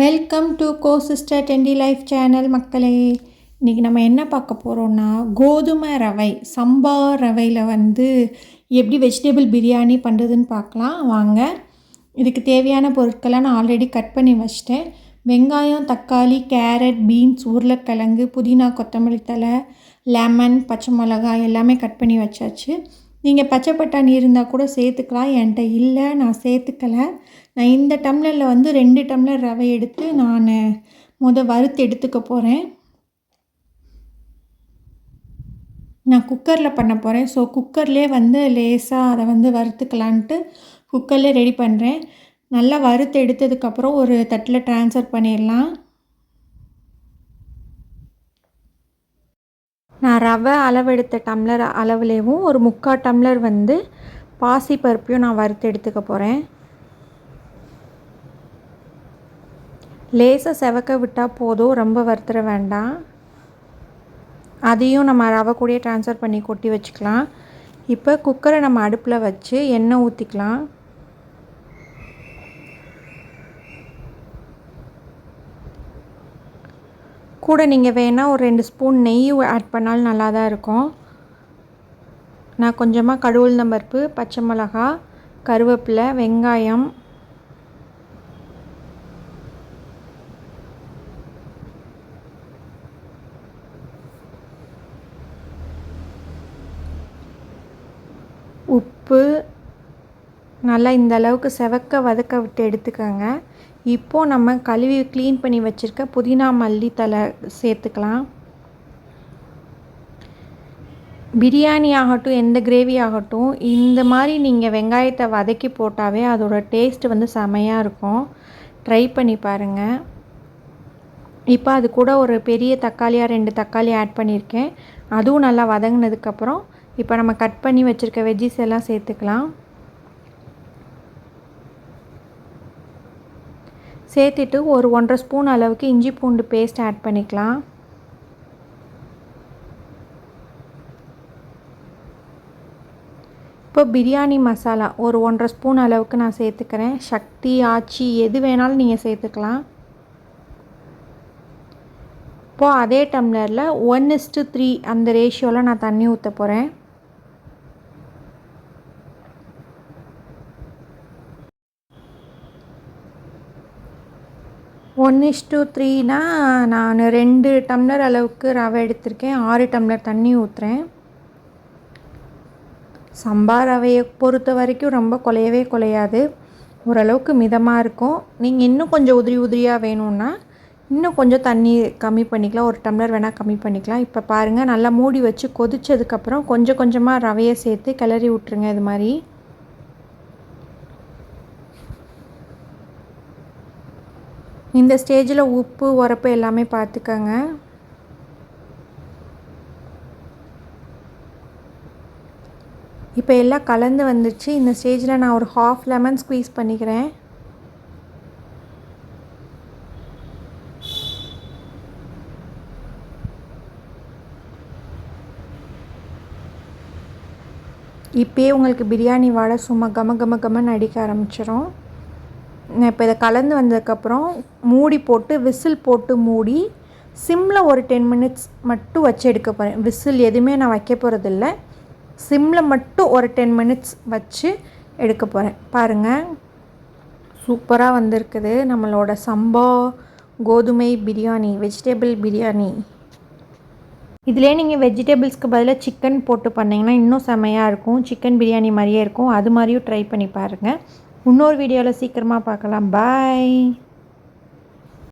Welcome to go sister trendy life channel மக்களே. இன்றைக்கி நம்ம என்ன பார்க்க போகிறோன்னா கோதுமை ரவை சம்பா ரவையில் வந்து எப்படி வெஜிடபிள் பிரியாணி பண்ணுறதுன்னு பார்க்கலாம். வாங்க. இதுக்கு தேவையான பொருட்களை நான் ஆல்ரெடி கட் பண்ணி வச்சிட்டேன். வெங்காயம் தக்காளி கேரட் பீன்ஸ் உருளைக்கிழங்கு புதினா கொத்தமல்லி தலை லெமன் பச்சை மிளகாய் எல்லாமே கட் பண்ணி வச்சாச்சு. நீங்கள் பச்சை பட்டாணி இருந்தால் கூட சேர்த்துக்கலாம். என்கிட்ட இல்லை நான் சேர்த்துக்கலை. நான் இந்த டம்ளரில் வந்து ரெண்டு டம்ளர் ரவை எடுத்து நான் முத வறுத்து எடுத்துக்க போகிறேன் நான் குக்கரில் பண்ண போகிறேன் ஸோ குக்கர்லேயே வந்து லேசாக அதை வந்து வறுத்துக்கலான்ட்டு குக்கர்லேயே ரெடி பண்ணுறேன் நல்லா வறுத்து எடுத்ததுக்கப்புறம் ஒரு தட்டில் ட்ரான்ஸ்ஃபர் பண்ணிடலாம். நான் ரவை அளவெடுத்த டம்ளர் அளவுலேயும் ஒரு முக்கால் டம்ளர் வந்து பாசி பருப்பையும் நான் வறுத்து எடுத்துக்க போகிறேன் லேசாக செவக்க விட்டால் போதும் ரொம்ப வறுத்துற வேண்டாம். அதையும் நம்ம ரவை கூடயே ட்ரான்ஸ்ஃபர் பண்ணி கொட்டி வச்சுக்கலாம். இப்போ குக்கரை நம்ம அடுப்பில் வச்சு எண்ணெய் ஊற்றிக்கலாம் கூட நீங்கள் வேணால் ஒரு ரெண்டு ஸ்பூன் நெய் ஆட் பண்ணாலும் நல்லா தான் இருக்கும். நான் கொஞ்சமாக கடவுள் நம்பருப்பு பச்சை மிளகா கருவேப்பிலை வெங்காயம். உப்பு நல்லா இந்த அளவுக்கு செவக்க வதக்க விட்டு எடுத்துக்கோங்க. இப்போது நம்ம கழுவி க்ளீன் பண்ணி வச்சுருக்க புதினா மல்லி சேர்த்துக்கலாம். பிரியாணி ஆகட்டும் எந்த கிரேவி ஆகட்டும் இந்த மாதிரி நீங்கள் வெங்காயத்தை வதக்கி போட்டாவே அதோடய டேஸ்ட் வந்து செமையாக இருக்கும். ட்ரை பண்ணி பாருங்கள் இப்போ அது கூட ஒரு பெரிய தக்காளியாக ரெண்டு தக்காளி ஆட் பண்ணியிருக்கேன் அதுவும் நல்லா வதங்கினதுக்கப்புறம் இப்போ நம்ம கட் பண்ணி வச்சுருக்க வெஜ்ஜிஸ் எல்லாம் சேர்த்துக்கலாம். சேர்த்துட்டு ஒரு ஒன்றரை ஸ்பூன் அளவுக்கு இஞ்சி பூண்டு பேஸ்ட் ஆட் பண்ணிக்கலாம். இப்போ பிரியாணி மசாலா ஒரு ஒன்றரை ஸ்பூன் அளவுக்கு நான் சேர்த்துக்கிறேன். சக்தி ஆச்சி எது வேணாலும் நீங்கள் சேர்த்துக்கலாம். இப்போது அதே டம்ளரில் ஒன் இஸ்ட்டு த்ரீ அந்த ரேஷியோவில் நான் தண்ணி ஊற்ற போகிறேன் ஒன் இஸ் டூ த்ரீனா நான் ரெண்டு டம்ளர் அளவுக்கு ரவை எடுத்திருக்கேன். ஆறு டம்ளர் தண்ணி ஊற்றுறேன் சம்பா ரவையை பொறுத்த வரைக்கும் ரொம்ப குலையவே குலையாது. ஓரளவுக்கு மிதமாக இருக்கும். நீங்கள் இன்னும் கொஞ்சம் உதிரி உதிரியாக வேணும்னா இன்னும் கொஞ்சம் தண்ணி கம்மி பண்ணிக்கலாம். ஒரு டம்ளர் வேணால் கம்மி பண்ணிக்கலாம். இப்போ பாருங்கள் நல்லா மூடி வச்சு கொதித்ததுக்கப்புறம் கொஞ்சம் கொஞ்சமாக ரவையை சேர்த்து கிளறி விட்ருங்க இது மாதிரி. இந்த ஸ்டேஜில் உப்பு உரப்பு எல்லாமே பார்த்துக்கோங்க இப்போ எல்லாம் கலந்து வந்துடுச்சு இந்த ஸ்டேஜில் நான் ஒரு ஹாஃப் லெமன் ஸ்க்வீஸ் பண்ணிக்கிறேன். இப்போயே உங்களுக்கு பிரியாணி வாடை சும்மா கம கம கமன்னு அடிக்க ஆரம்பிச்சிடும் இப்போ இதை கலந்து வந்ததுக்கப்புறம் மூடி போட்டு விசில் போட்டு மூடி சிம்மில் ஒரு டென் மினிட்ஸ் மட்டும் வச்சு எடுக்க போகிறேன் விசில் எதுவுமே நான் வைக்க போகிறதில்ல சிம்மில் மட்டும் ஒரு டென் மினிட்ஸ் வச்சு எடுக்க போகிறேன் பாருங்கள் சூப்பராக வந்திருக்குது நம்மளோட சம்பா கோதுமை பிரியாணி வெஜிடபிள் பிரியாணி. இதிலே நீங்கள் வெஜிடபிள்ஸ்க்கு பதிலாக சிக்கன் போட்டு பண்ணிங்கன்னா இன்னும் செம்மையாக இருக்கும். சிக்கன் பிரியாணி மாதிரியே இருக்கும். அது மாதிரியும் ட்ரை பண்ணி பாருங்கள் இன்னொரு வீடியோவில் சீக்கிரமாக பார்க்கலாம். பாய்